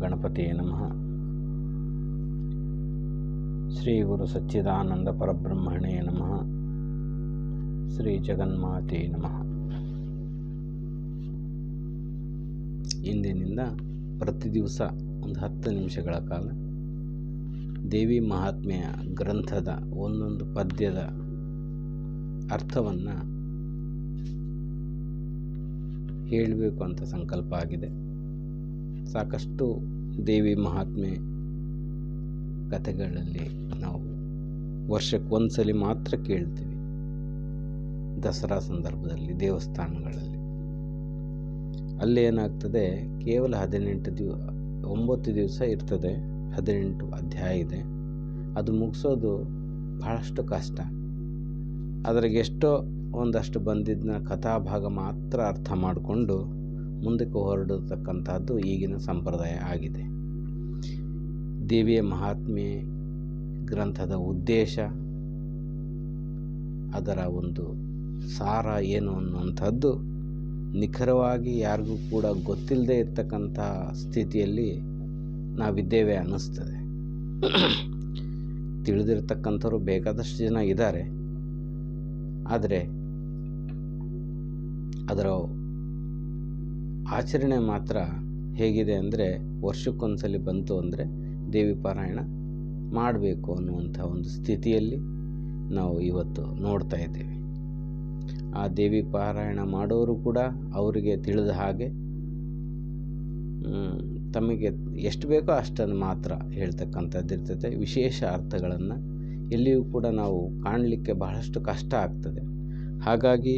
ಓಂ ಗಂ ಗಣಪತಿಯೇ ನಮಃ. ಶ್ರೀ ಗುರು ಸಚ್ಚಿದಾನಂದ ಪರಬ್ರಹ್ಮಣೇ ನಮಃ. ಶ್ರೀ ಜಗನ್ಮಾತೆ ನಮಃ. ಇಂದಿನಿಂದ ಪ್ರತಿ ದಿವಸ ಒಂದು ಹತ್ತು ನಿಮಿಷಗಳ ಕಾಲ ದೇವಿ ಮಹಾತ್ಮೆಯ ಗ್ರಂಥದ ಒಂದೊಂದು ಪದ್ಯದ ಅರ್ಥವನ್ನು ಹೇಳಬೇಕು ಅಂತ ಸಂಕಲ್ಪ ಆಗಿದೆ. ಸಾಕಷ್ಟು ದೇವಿ ಮಹಾತ್ಮೆ ಕಥೆಗಳಲ್ಲಿ ನಾವು ವರ್ಷಕ್ಕೆ ಒಂದ್ಸಲಿ ಮಾತ್ರ ಕೇಳ್ತೀವಿ. ದಸರಾ ಸಂದರ್ಭದಲ್ಲಿ, ದೇವಸ್ಥಾನಗಳಲ್ಲಿ. ಅಲ್ಲಿ ಏನಾಗ್ತದೆ, ಕೇವಲ ಹದಿನೆಂಟು ದಿವ, ಒಂಬತ್ತು ದಿವಸ ಇರ್ತದೆ, ಹದಿನೆಂಟು ಅಧ್ಯಾಯ ಇದೆ. ಅದು ಮುಗಿಸೋದು ಬಹಳಷ್ಟು ಕಷ್ಟ. ಅದರಾಗೆಷ್ಟೋ ಒಂದಷ್ಟು ಬಂದಿದ್ದನ್ನ ಕಥಾಭಾಗ ಮಾತ್ರ ಅರ್ಥ ಮಾಡಿಕೊಂಡು ಮುಂದಕ್ಕೆ ಹೊರಡತಕ್ಕಂಥದ್ದು ಈಗಿನ ಸಂಪ್ರದಾಯ ಆಗಿದೆ. ದೇವಿಯ ಮಹಾತ್ಮೆ ಗ್ರಂಥದ ಉದ್ದೇಶ, ಅದರ ಒಂದು ಸಾರ ಏನು ಅನ್ನುವಂಥದ್ದು ನಿಖರವಾಗಿ ಯಾರಿಗೂ ಕೂಡ ಗೊತ್ತಿಲ್ಲದೆ ಇರ್ತಕ್ಕಂಥ ಸ್ಥಿತಿಯಲ್ಲಿ ನಾವಿದ್ದೇವೆ ಅನ್ನಿಸ್ತದೆ. ತಿಳಿದಿರ್ತಕ್ಕಂಥವ್ರು ಬೇಕಾದಷ್ಟು ಜನ ಇದ್ದಾರೆ. ಆದರೆ ಅದರ ಆಚರಣೆ ಮಾತ್ರ ಹೇಗಿದೆ ಅಂದರೆ ವರ್ಷಕ್ಕೊಂದ್ಸಲಿ ಬಂತು ಅಂದರೆ ದೇವಿ ಪಾರಾಯಣ ಮಾಡಬೇಕು ಅನ್ನುವಂಥ ಒಂದು ಸ್ಥಿತಿಯಲ್ಲಿ ನಾವು ಇವತ್ತು ನೋಡ್ತಾ ಇದ್ದೇವೆ. ಆ ದೇವಿ ಪಾರಾಯಣ ಮಾಡೋರು ಕೂಡ ಅವರಿಗೆ ತಿಳಿದ ಹಾಗೆ ತಮಗೆ ಎಷ್ಟು ಬೇಕೋ ಅಷ್ಟನ್ನು ಮಾತ್ರ ಹೇಳ್ತಕ್ಕಂಥದ್ದು ಇರ್ತದೆ. ವಿಶೇಷ ಅರ್ಥಗಳನ್ನು ಎಲ್ಲಿಯೂ ಕೂಡ ನಾವು ಕಾಣಲಿಕ್ಕೆ ಬಹಳಷ್ಟು ಕಷ್ಟ ಆಗ್ತದೆ. ಹಾಗಾಗಿ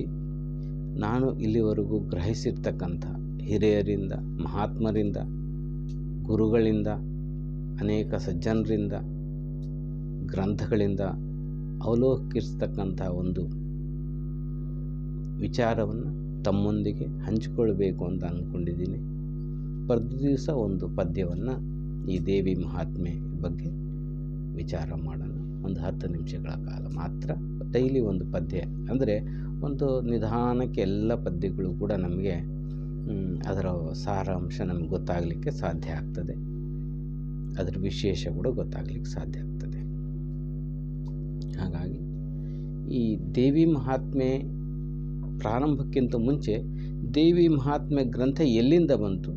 ನಾನು ಇಲ್ಲಿವರೆಗೂ ಗ್ರಹಿಸಿರ್ತಕ್ಕಂಥ ಹಿರಿಯರಿಂದ, ಮಹಾತ್ಮರಿಂದ, ಗುರುಗಳಿಂದ, ಅನೇಕ ಸಜ್ಜನರಿಂದ, ಗ್ರಂಥಗಳಿಂದ ಅವಲೋಕಿಸ್ತಕ್ಕಂಥ ಒಂದು ವಿಚಾರವನ್ನು ತಮ್ಮೊಂದಿಗೆ ಹಂಚಿಕೊಳ್ಬೇಕು ಅಂತ ಅಂದ್ಕೊಂಡಿದ್ದೀನಿ ಪ್ರತಿ ದಿವಸ ಒಂದು ಪದ್ಯವನ್ನು ಈ ದೇವಿ ಮಹಾತ್ಮೆ ಬಗ್ಗೆ ವಿಚಾರ ಮಾಡೋಣ. ಒಂದು ಹತ್ತು ನಿಮಿಷಗಳ ಕಾಲ ಮಾತ್ರ ಡೈಲಿ ಒಂದು ಪದ್ಯ. ಅಂದರೆ ಒಂದು ನಿಧಾನಕ್ಕೆ ಎಲ್ಲ ಪದ್ಯಗಳು ಕೂಡ ನಮಗೆ ಅದರ ಸಾರಾಂಶ ನಮ್ಗೆ ಗೊತ್ತಾಗಲಿಕ್ಕೆ ಸಾಧ್ಯ ಆಗ್ತದೆ. ಅದರ ವಿಶೇಷ ಕೂಡ ಗೊತ್ತಾಗಲಿಕ್ಕೆ ಸಾಧ್ಯ ಆಗ್ತದೆ. ಹಾಗಾಗಿ ಈ ದೇವಿ ಮಹಾತ್ಮೆ ಪ್ರಾರಂಭಕ್ಕಿಂತ ಮುಂಚೆ ದೇವಿ ಮಹಾತ್ಮೆ ಗ್ರಂಥ ಎಲ್ಲಿಂದ ಬಂತು?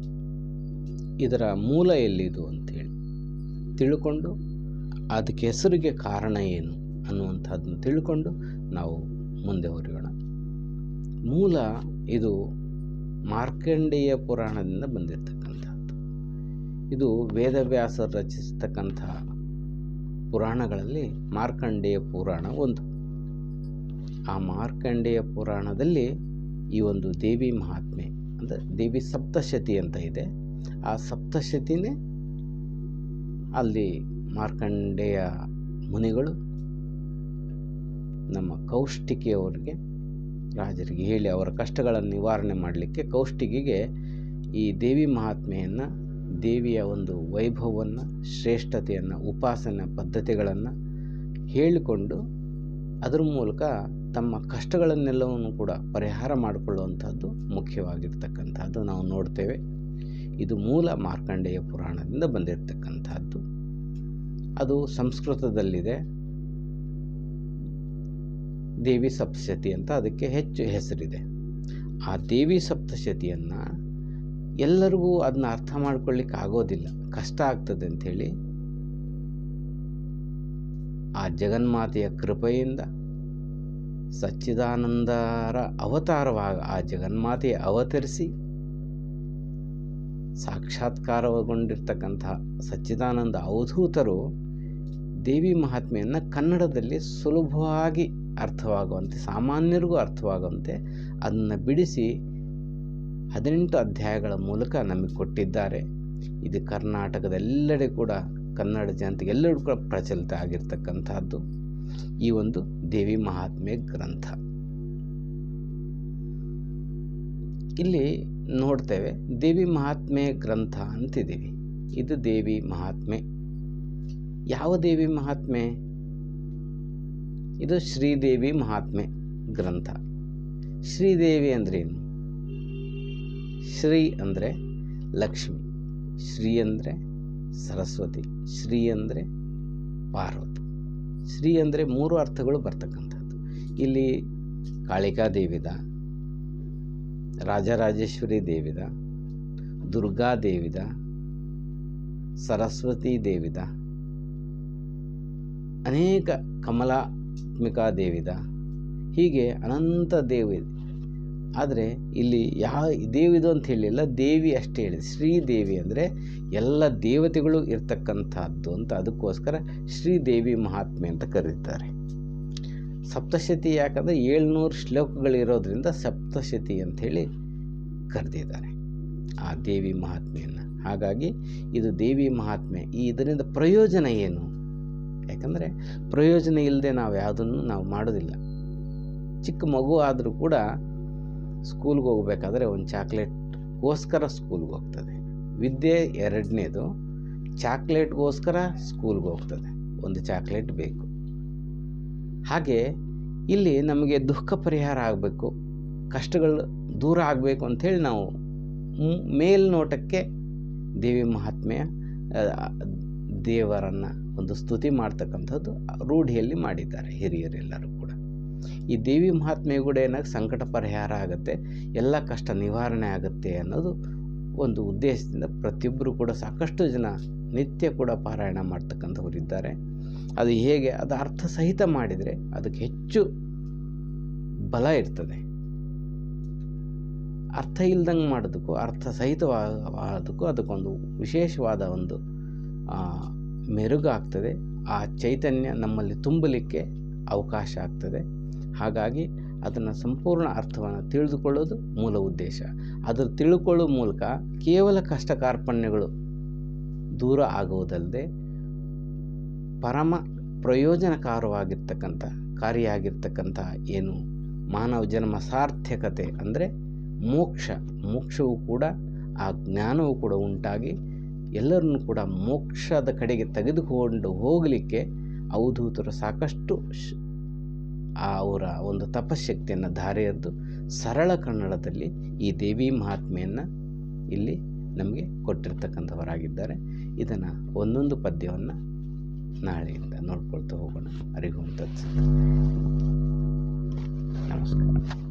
ಇದರ ಮೂಲ ಎಲ್ಲಿದು ಅಂಥೇಳಿ ತಿಳ್ಕೊಂಡು ಅದಕ್ಕೆ ಹೆಸರಿಗೆ ಕಾರಣ ಏನು ಅನ್ನುವಂಥದ್ದನ್ನು ತಿಳ್ಕೊಂಡು ನಾವು ಮುಂದೆ ಹೊರಿಯೋಣ ಮೂಲ ಇದು ಮಾರ್ಕಂಡೇಯ ಪುರಾಣದಿಂದ ಬಂದಿರತಕ್ಕಂಥದ್ದು ಇದು ವೇದವ್ಯಾಸ ರಚಿಸ್ತಕ್ಕಂಥ ಪುರಾಣಗಳಲ್ಲಿ ಮಾರ್ಕಂಡೇಯ ಪುರಾಣ ಒಂದು. ಆ ಮಾರ್ಕಂಡೇಯ ಪುರಾಣದಲ್ಲಿ ಈ ಒಂದು ದೇವಿ ಮಹಾತ್ಮೆ ಅಂದರೆ ದೇವಿ ಸಪ್ತಶತಿ ಅಂತ ಇದೆ. ಆ ಸಪ್ತಶತಿನೇ ಅಲ್ಲಿ ಮಾರ್ಕಂಡೇಯ ಮುನಿಗಳು ನಮ್ಮ ಕೌಷ್ಟಿಕಿಯವರಿಗೆ ರಾಜರಿಗೆ ಹೇಳಿ ಅವರ ಕಷ್ಟಗಳನ್ನು ನಿವಾರಣೆ ಮಾಡಲಿಕ್ಕೆ ಕೌಷ್ಟಿಗೆಗೆ ಈ ದೇವಿ ಮಹಾತ್ಮೆಯನ್ನು, ದೇವಿಯ ಒಂದು ವೈಭವವನ್ನು, ಶ್ರೇಷ್ಠತೆಯನ್ನು, ಉಪಾಸನ ಪದ್ಧತಿಗಳನ್ನು ಹೇಳಿಕೊಂಡು ಅದರ ಮೂಲಕ ತಮ್ಮ ಕಷ್ಟಗಳನ್ನೆಲ್ಲವನ್ನು ಕೂಡ ಪರಿಹಾರ ಮಾಡಿಕೊಳ್ಳುವಂಥದ್ದು ಮುಖ್ಯವಾಗಿರ್ತಕ್ಕಂಥದ್ದು ನಾವು ನೋಡ್ತೇವೆ. ಇದು ಮೂಲ ಮಾರ್ಕಂಡೇಯ ಪುರಾಣದಿಂದ ಬಂದಿರತಕ್ಕಂಥದ್ದು ಅದು ಸಂಸ್ಕೃತದಲ್ಲಿದೆ. ದೇವಿ ಸಪ್ತಶತಿ ಅಂತ ಅದಕ್ಕೆ ಹೆಚ್ಚು ಹೆಸರಿದೆ. ಆ ದೇವಿ ಸಪ್ತಶತಿಯನ್ನು ಎಲ್ಲರಿಗೂ ಅದನ್ನ ಅರ್ಥ ಮಾಡ್ಕೊಳ್ಳಿಕ್ಕೆ ಆಗೋದಿಲ್ಲ. ಕಷ್ಟ ಆಗ್ತದೆ ಅಂಥೇಳಿ ಆ ಜಗನ್ಮಾತೆಯ ಕೃಪೆಯಿಂದ ಸಚ್ಚಿದಾನಂದರ ಅವತಾರವಾಗ ಆ ಜಗನ್ಮಾತೆಯ ಅವತರಿಸಿ ಸಾಕ್ಷಾತ್ಕಾರಗೊಂಡಿರ್ತಕ್ಕಂಥ ಸಚ್ಚಿದಾನಂದ ಅವಧೂತರು ದೇವಿ ಮಹಾತ್ಮೆಯನ್ನು ಕನ್ನಡದಲ್ಲಿ ಸುಲಭವಾಗಿ ಅರ್ಥವಾಗುವಂತೆ, ಸಾಮಾನ್ಯರಿಗೂ ಅರ್ಥವಾಗುವಂತೆ ಅದನ್ನು ಬಿಡಿಸಿ ಹದಿನೆಂಟು ಅಧ್ಯಾಯಗಳ ಮೂಲಕ ನಮಗೆ ಕೊಟ್ಟಿದ್ದಾರೆ. ಇದು ಕರ್ನಾಟಕದೆಲ್ಲೆಡೆ ಕೂಡ ಕನ್ನಡ ಜನತೆಗೆ ಎಲ್ಲರೂ ಕೂಡ ಪ್ರಚಲಿತ ಆಗಿರ್ತಕ್ಕಂಥದ್ದು. ಈ ಒಂದು ದೇವಿ ಮಹಾತ್ಮೆ ಗ್ರಂಥ. ಇಲ್ಲಿ ನೋಡ್ತೇವೆ, ದೇವಿ ಮಹಾತ್ಮೆ ಗ್ರಂಥ ಅಂತಿದ್ದೀವಿ. ಇದು ದೇವಿ ಮಹಾತ್ಮೆ ಯಾವ ದೇವಿ ಮಹಾತ್ಮೆ? ಇದು ಶ್ರೀದೇವಿ ಮಹಾತ್ಮೆ ಗ್ರಂಥ. ಶ್ರೀದೇವಿ ಅಂದ್ರೇನು? ಶ್ರೀ ಅಂದರೆ ಲಕ್ಷ್ಮಿ, ಶ್ರೀ ಅಂದರೆ ಸರಸ್ವತಿ, ಶ್ರೀ ಅಂದರೆ ಪಾರ್ವತಿ. ಶ್ರೀ ಅಂದರೆ ಮೂರು ಅರ್ಥಗಳು ಬರ್ತಕ್ಕಂಥದ್ದು. ಇಲ್ಲಿ ಕಾಳಿಕಾ ದೇವಿದ ರಾಜರಾಜೇಶ್ವರಿ ದೇವಿದ ದುರ್ಗಾ ದೇವಿದ ಸರಸ್ವತಿ ದೇವಿದ ಅನೇಕ ಕಮಲಾತ್ಮಿಕಾ ದೇವಿದ ಹೀಗೆ ಅನಂತ ದೇವಿ. ಆದರೆ ಇಲ್ಲಿ ಯಾವ ದೇವಿದು ಅಂತ ಹೇಳಿಲ್ಲ, ದೇವಿ ಅಷ್ಟೇ ಹೇಳಿದೆ ಶ್ರೀದೇವಿ ಅಂದರೆ ಎಲ್ಲ ದೇವತೆಗಳು ಇರ್ತಕ್ಕಂಥದ್ದು ಅಂತ ಅದಕ್ಕೋಸ್ಕರ ಶ್ರೀದೇವಿ ಮಹಾತ್ಮೆ ಅಂತ ಕರೀತಾರೆ. ಸಪ್ತಶತಿ ಯಾಕಂದರೆ ಏಳ್ನೂರು ಶ್ಲೋಕಗಳಿರೋದ್ರಿಂದ ಸಪ್ತಶತಿ ಅಂಥೇಳಿ ಕರೆದಿದ್ದಾರೆ ಆ ದೇವಿ ಮಹಾತ್ಮೆಯನ್ನು. ಹಾಗಾಗಿ ಇದು ದೇವಿ ಮಹಾತ್ಮೆ. ಈ ಇದರಿಂದ ಪ್ರಯೋಜನ ಏನು? ಯಾಕಂದರೆ ಪ್ರಯೋಜನ ಇಲ್ಲದೆ ನಾವು ಯಾವುದನ್ನು ನಾವು ಮಾಡೋದಿಲ್ಲ. ಚಿಕ್ಕ ಮಗು ಆದರೂ ಕೂಡ ಸ್ಕೂಲ್ಗೆ ಹೋಗ್ಬೇಕಾದ್ರೆ ಒಂದು ಚಾಕ್ಲೇಟ್ಗೋಸ್ಕರ ಸ್ಕೂಲ್ಗೆ ಹೋಗ್ತದೆ. ವಿದ್ಯೆ ಎರಡನೇದು ಚಾಕ್ಲೇಟ್ಗೋಸ್ಕರ ಸ್ಕೂಲ್ಗೆ ಹೋಗ್ತದೆ. ಒಂದು ಚಾಕ್ಲೇಟ್ ಬೇಕು. ಹಾಗೆ ಇಲ್ಲಿ ನಮಗೆ ದುಃಖ ಪರಿಹಾರ ಆಗಬೇಕು, ಕಷ್ಟಗಳು ದೂರ ಆಗಬೇಕು ಅಂಥೇಳಿ ನಾವು ಮೇಲ್ನೋಟಕ್ಕೆ ದೇವಿ ಮಹಾತ್ಮೆಯ ದೇವರನ್ನು ಒಂದು ಸ್ತುತಿ ಮಾಡ್ತಕ್ಕಂಥದ್ದು ರೂಢಿಯಲ್ಲಿ ಮಾಡಿದ್ದಾರೆ ಹಿರಿಯರೆಲ್ಲರೂ ಕೂಡ. ಈ ದೇವಿ ಮಹಾತ್ಮೆ ಕೂಡ ಏನಾಗ ಸಂಕಟ ಪರಿಹಾರ ಆಗುತ್ತೆ, ಎಲ್ಲ ಕಷ್ಟ ನಿವಾರಣೆ ಆಗುತ್ತೆ ಅನ್ನೋದು ಒಂದು ಉದ್ದೇಶದಿಂದ ಪ್ರತಿಯೊಬ್ಬರು ಕೂಡ ಸಾಕಷ್ಟು ಜನ ನಿತ್ಯ ಕೂಡ ಪಾರಾಯಣ ಮಾಡ್ತಕ್ಕಂಥವ್ರು ಇದ್ದಾರೆ. ಅದು ಹೇಗೆ, ಅದು ಅರ್ಥ ಸಹಿತ ಮಾಡಿದರೆ ಅದಕ್ಕೆ ಹೆಚ್ಚು ಬಲ ಇರ್ತದೆ. ಅರ್ಥ ಇಲ್ದಂಗೆ ಮಾಡೋದಕ್ಕೂ, ಅರ್ಥ ಸಹಿತವಾದಕ್ಕೂ ಅದಕ್ಕೊಂದು ವಿಶೇಷವಾದ ಒಂದು ಮೆರುಗಾಗ್ತದೆ. ಆ ಚೈತನ್ಯ ನಮ್ಮಲ್ಲಿ ತುಂಬಲಿಕ್ಕೆ ಅವಕಾಶ ಆಗ್ತದೆ. ಹಾಗಾಗಿ ಅದನ್ನು ಸಂಪೂರ್ಣ ಅರ್ಥವನ್ನು ತಿಳಿದುಕೊಳ್ಳೋದು ಮೂಲ ಉದ್ದೇಶ. ಅದನ್ನು ತಿಳ್ಕೊಳ್ಳೋ ಮೂಲಕ ಕೇವಲ ಕಷ್ಟ ಕಾರ್ಪಣ್ಯಗಳು ದೂರ ಆಗುವುದಲ್ಲದೆ ಪರಮ ಪ್ರಯೋಜನಕಾರವಾಗಿರ್ತಕ್ಕಂಥ ಕಾರಿಯಾಗಿರ್ತಕ್ಕಂಥ ಏನು ಮಾನವ ಜನ್ಮ ಸಾರ್ಥಕತೆ ಅಂದರೆ ಮೋಕ್ಷ, ಮೋಕ್ಷವು ಕೂಡ ಆ ಜ್ಞಾನವು ಕೂಡ ಉಂಟಾಗಿ ಎಲ್ಲರನ್ನು ಕೂಡ ಮೋಕ್ಷದ ಕಡೆಗೆ ತೆಗೆದುಕೊಂಡು ಹೋಗಲಿಕ್ಕೆ ಅವಧೂತರು ಸಾಕಷ್ಟು ಅವರ ಒಂದು ತಪಶಕ್ತಿಯನ್ನು ಧಾರೆ ಎದ್ದು ಸರಳ ಕನ್ನಡದಲ್ಲಿ ಈ ದೇವಿ ಮಹಾತ್ಮೆಯನ್ನು ಇಲ್ಲಿ ನಮಗೆ ಕೊಟ್ಟಿರ್ತಕ್ಕಂಥವರಾಗಿದ್ದಾರೆ. ಇದನ್ನು ಒಂದೊಂದು ಪದ್ಯವನ್ನು ನಾಳೆಯಿಂದ ನೋಡ್ಕೊಳ್ತಾ ಹೋಗೋಣ. ಅರಿವು ನಮಸ್ಕಾರ.